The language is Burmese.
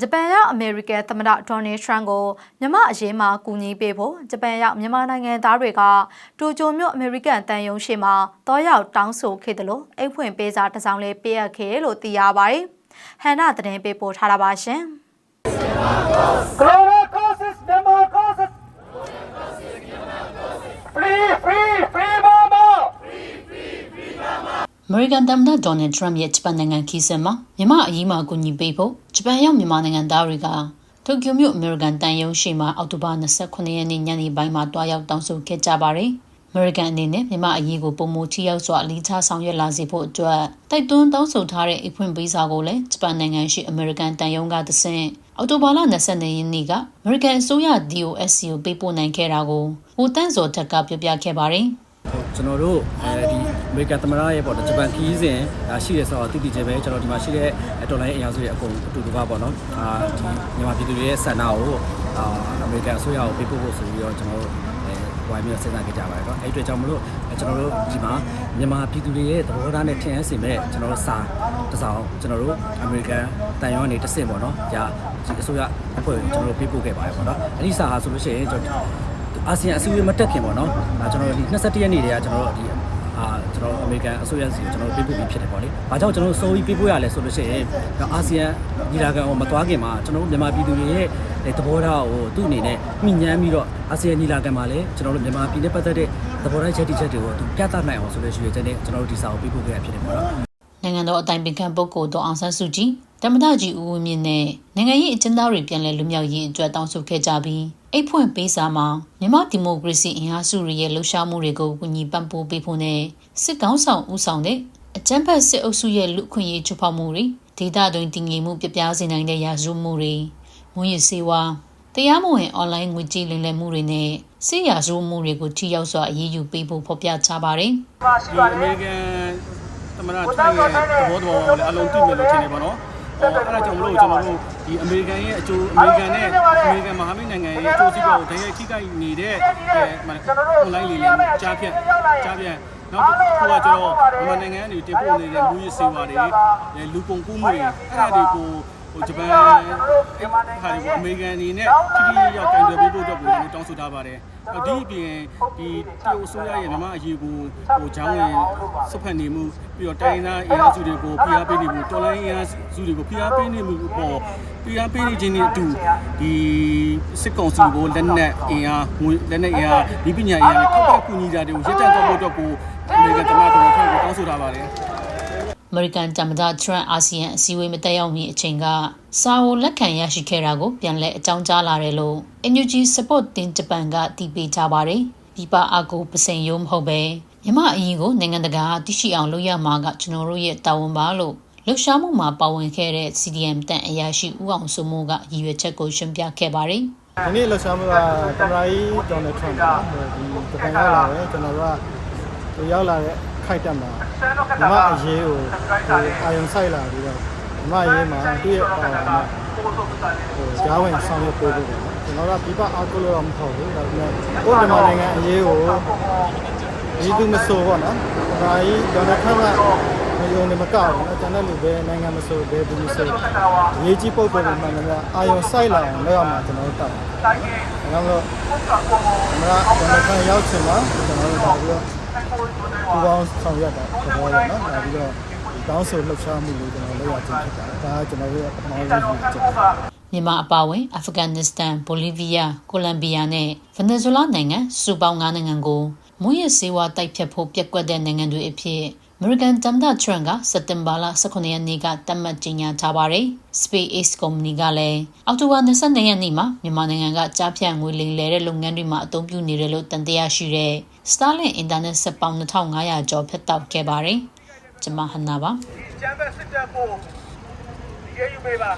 ဂျပန်ရောက်အမေရိကန်သမ္မတဒေါ်နယ်ထရန့်ကိုမြန်မာအရေးမှာကူညီပေးဖို့ဂျပန်ရောက်မြန်မာနိုင်ငံသားတွေကတိုကျိုမြို့အမေရိကန်တန်ယုံရှိမှာတောရောက်တောင်းဆိုခဲ့တယ်လို့အိတ်ဖွင့်ပေးစာတစ်စောင်လေးပေးအပ်ခဲ့လို့သိရပါတယ်။ဟန်နာသတင်းပေးပို့ထားတာပါရှင်။ အမေရိကန်သမ္မတဒေါ်နယ်ထရမ့်ရဲ့ဂျပန်နိုင်ငံခီးစဉ်မှာမြန်မာအရေးမှာအကူအညီပေးဖို့ဂျပန်ရောက်မြန်မာနိုင်ငံသားတွေကတိုကျိုမြို့အမေရိကန်တန်ယုံရှိမှာအောက်တိုဘာ29ရက်နေ့ညနေပိုင်းမှာတွားရောက်တောင်းဆိုခဲ့ကြပါတယ်။အမေရိကန်အနေနဲ့မြန်မာအရေးကိုပုံမထီရောက်စွာအလေးထားဆောင်ရွက်လာစေဖို့အတွက်တိုက်တွန်းတောင်းဆိုထားတဲ့အဖွင့်ပေးစာကိုလည်းဂျပန်နိုင်ငံရှိအမေရိကန်တန်ယုံကသဆင့်အောက်တိုဘာလ22ရက်နေ့ကအမေရိကန်အစိုးရ DOSC ကိုပေးပို့နိုင်ခဲ့တာကိုဟိုတန်းစော်တက်ကပြောပြခဲ့ပါတယ်။ကျွန်တော်တို့အဲဒီ အမေရိကန်သမ္မတရဲ့ပေါ့ဂျပန်ခီးစဉ်ဒါရှိတယ်ဆိုတော့တည်တည်ချင်းပဲကျွန်တော်ဒီမှာရှိတဲ့တော်လိုင်းအင်အားစုတွေအကုန်အတူတူပါပေါ့နော်အာဒီမြန်မာပြည်သူတွေရဲ့ဆန္ဒကိုအာအမေရိကန်အစိုးရကိုပေးပို့ဖို့ဆိုပြီးတော့ကျွန်တော်တို့အဲဝိုင်းပြီးတော့စဉ်းစားကြကြပါတယ်เนาะအဲ့ဒီအတွက်ကြောင့်မလို့ကျွန်တော်တို့ဒီမှာမြန်မာပြည်သူတွေရဲ့သဘောထားနဲ့ထင်အပ်စေမဲ့ကျွန်တော်တို့စာတစ်စောင်ကျွန်တော်တို့အမေရိကန်တန်ရုံးကနေတစ်ဆင့်ပေါ့နော်ဒါဒီအစိုးရအဖွဲ့ကိုကျွန်တော်တို့ပေးပို့ခဲ့ပါတယ်ပေါ့နော်အဲ့ဒီစာဟာဆိုလို့ရှိရင်ကျွန်တော် အာဆီယံအစည်းအဝေးမတက်ခင်ပေါ့နော်။ဒါကျွန်တော်တို့ဒီ21ရက်နေ့တည်းကကျွန်တော်တို့ဒီအာ ကျွန်တော်အမေရိကန်အစိုးရစီကိုကျွန်တော်တို့ပေးပို့ပြီးဖြစ်တယ်ပေါ့လေ။ဘာကြောင့်ကျွန်တော်တို့စိုးပြီးပေးပို့ရလဲဆိုလို့ရှိရင်အာဆီယံညီလာခံကိုမသွားခင်မှာကျွန်တော်တို့မြန်မာပြည်သူတွေရဲ့သဘောထားကိုသူ့အနေနဲ့မြင့်ညမ်းပြီးတော့အာဆီယံညီလာခံမှာလည်းကျွန်တော်တို့မြန်မာပြည်နဲ့ပတ်သက်တဲ့သဘောထားချက်တိချက်တွေကိုသူပြသနိုင်အောင်ဆိုလို့ရှိရင်ကျွန်တော်တို့ဒီစာကိုပေးပို့ခဲ့ရဖြစ်တယ်ပေါ့နော်။နိုင်ငံတော်အတိုင်ပင်ခံပုဂ္ဂိုလ်ဒေါအောင်ဆန်းစုကြည် တမ္မတကြီးဦးဝင်းမြင့်နဲ့နိုင်ငံရေးအကျဉ်းသားတွေပြန်လည်လွတ်မြောက်ရေးအတွက်တောင်းဆိုခဲ့ကြပြီးအိတ်ဖွင့်ပေးစာမှာမြန်မာဒီမိုကရေစီအင်အားစုတွေရဲ့လှုပ်ရှားမှုတွေကိုကူညီပံ့ပိုးပေးဖို့နဲ့စစ်ကောင်းဆောင်ဦးဆောင်တဲ့အကြမ်းဖက်စစ်အုပ်စုရဲ့လူခွင့်ရေးချိုးဖောက်မှုတွေဒေသတွင်းတည်ငြိမ်မှုပြပြစေနိုင်တဲ့ရာဇဝမှုတွေမွေးရစေဝါတရားမဝင်အွန်လိုင်းငွေကြေးလိမ်လည်မှုတွေနဲ့စစ်ရာဇဝမှုတွေကိုထိရောက်စွာအရေးယူပေးဖို့ဖော်ပြချပါတယ်ဒီအမေရိကန်သမ္မတထွန်းရဲ့သဘောတော်ကိုလည်းအလုံးသိမယ်လို့ထင်တယ်ပေါ့နော်။ အဲအဲ့ဒါကြောင့်မလို့ကျွန်တော်တို့ဒီအမေရိကန်ရဲ့အကျိုးအမေရိကန်နဲ့အမေရိကန်မဟာမိတ်နိုင်ငံရဲ့အကျိုးစီးပွားကိုတကယ်ထိခိုက်နေတဲ့အဲမှအွန်လိုင်းလေးလေးကြားဖြတ်ကြားဖြတ်နောက်တစ်ခုကကျတော့မြန်မာနိုင်ငံကနေတင်ပို့နေတဲ့လူရေးစေဝါတွေလူကုန်ကူးမှုတွေအဲ့ဒါတွေကို ဟိုဂျပန်ဟာဒီအမေရိကန်အနေနဲ့ထိထိရောက်ကန်တယ်ပေးဖို့အတွက်ကိုကျွန်တော်တောင်းဆိုထားပါတယ်။ဒီအပြင်ဒီတရုတ်အစိုးရရဲ့မြန်မာအရေးကိုဟိုဂျောင်းဝင်စုဖက်နေမှုပြီးတော့တိုင်းသားအင်အားစုတွေကိုဖိအားပေးနေမှုတော်လိုင်းအင်အားစုတွေကိုဖိအားပေးနေမှုပေါ်ဖိအားပေးနေခြင်းနဲ့အတူဒီစစ်ကောင်စီကိုလက်နက်အင်အားငွေလက်နက်အင်အားဒီပညာအင်အားနဲ့ထောက်ပံ့ကူညီကြတဲ့ကိုရစ်တန်တော့ဖို့အတွက်ကိုအမေရိကန်သမ္မတတော်ထံကိုတောင်းဆိုထားပါတယ်။ အမေရိကန်သမ္မတထရန့်အာဆီယံအစည်းအဝေးမတက်ရောက်မီအချိန်ကစာအုပ်လက်ခံရရှိခဲ့တာကိုပြန်လည်အကြောင်းကြားလာတယ်လို့ NUG Support တင်ဂျပန်ကတည်ပေးကြပါတယ်။ဒီပါအကူပစိန်ယုံမဟုတ်ပဲမြမအရင်ကိုနိုင်ငံတကာသိရှိအောင်လုပ်ရမှာကကျွန်တော်တို့ရဲ့တာဝန်ပါလို့လှူရှားမှုမှာပါဝင်ခဲ့တဲ့ CDM တန်အရာရှိဦးအောင်စုမိုးကရည်ရွယ်ချက်ကိုရှင်းပြခဲ့ပါတယ်။ဒီနေ့လှူရှားမှုကသမ္မတကြီးဒေါ်နယ်ထရန့်ကဒီဂျပန်ရောက်လာတယ်ကျွန်တော်တို့ကသူရောက်လာတဲ့ ခိုက်တက်မှာမြမအရေးကိုဟိုအာယုံဆိုင်လာပြီးတော့မြမအရေးမှာသူ့ရဲ့ပါဝင်နဲ့ဟိုဂျားဝင်ဆောင်ရွက်ပေးဖို့ပေါ့ကျွန်တော်တို့ကပြပအားကိုလို့တော့မဟုတ်ဘူးဒါပေမဲ့ကိုမြန်မာနိုင်ငံအရေးကိုဒီသူမဆိုပေါ့နော်သမ္မတကြီးဒေါ်နယ်ထရန့်ကမယုံနေမကောက်ဘူးနော်ကျွန်တော်လူပဲနိုင်ငံမဆိုဘဲသူမဆိုအရေးကြီးပုံပေါ်တွေမှန်တယ်အာယုံဆိုင်လာအောင်လုပ်ရမှာကျွန်တော်တို့တောက်တယ်ဒါကြောင့်မလို့မရဘယ်လိုရောက်ချင်မှာကျွန်တော်တို့ဒါပြီးတော့ ပူပေါင်းဆောင်ရွက်တာသဘောရနော်ဒါပြီးတော့ဒီတောင်းဆိုလှုပ်ရှားမှုလေးကျွန်တော်လုပ်ရခြင်းဖြစ်ပါတယ်ဒါကကျွန်တော်တို့ရဲ့ပထမဆုံးရည်ရွယ်ချက်ပါမြန်မာအပါအဝင်အာဖဂန်နစ္စတန်ဘိုလီးဗီးယားကိုလံဘီယာနဲ့ဗင်နီဇွဲလားနိုင်ငံစုပေါင်း၅နိုင်ငံကိုမွေးရစေဝါတိုက်ဖြတ်ဖို့ပြက်ကွက်တဲ့နိုင်ငံတွေအဖြစ်အမေရိကန်သမ္မတထရန့်ကစက်တင်ဘာလ18ရက်နေ့ကတတ်မှတ်ကြေညာထားပါတယ်။ SpaceX ကုမ္ပဏီကလည်းအောက်တိုဘာ22ရက်နေ့မှာမြန်မာနိုင်ငံကကြားဖြတ်ငွေလိမ်လည်တဲ့လုပ်ငန်းတွေမှာအသုံးပြုနေတယ်လို့တန်တရားရှိတဲ့ Starlink အင်တာနက်စက်ပေါင်း2500ကျော်ဖျက်တောက်ခဲ့ပါတယ်။ကျွန်မဟန်နာပါကျမ်းဘက်စစ်တပ်ကိုရေးယူပေးပါ